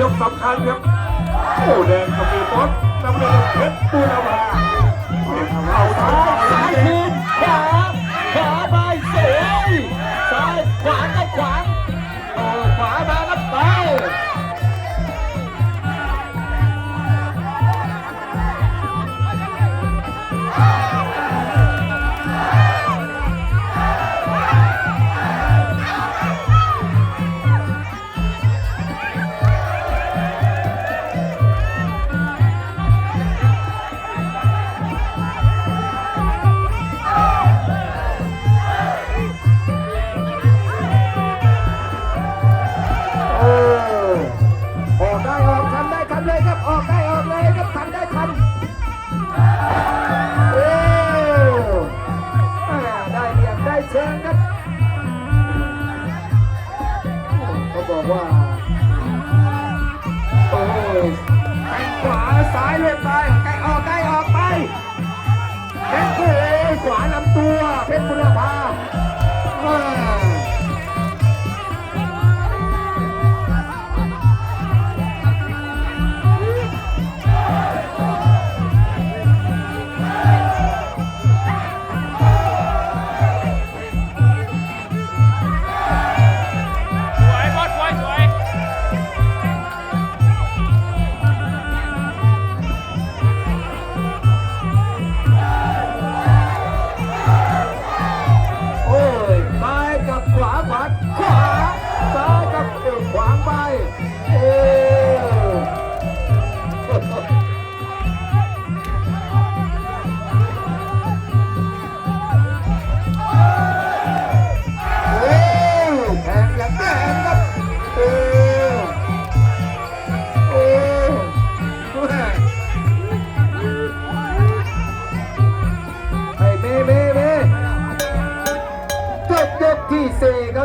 ยกสำคัญครับโอ้แดงกับมีบอสน้ำเงินเพชรบูรพาเอา เหลี่ยมได้เชิงครับเขาบอกว่าโอ้ยแข้งขวาซ้ายเลยไปใกล้ออกใกล้ออกไปแข้งโอ้ยขวาลำตัวเพชรบุรพา ไปโอ้โอ้แทงอย่างแรงครับโอ้โอ้แม่ไอ้เมเมเมจบยกที่สี่ครับ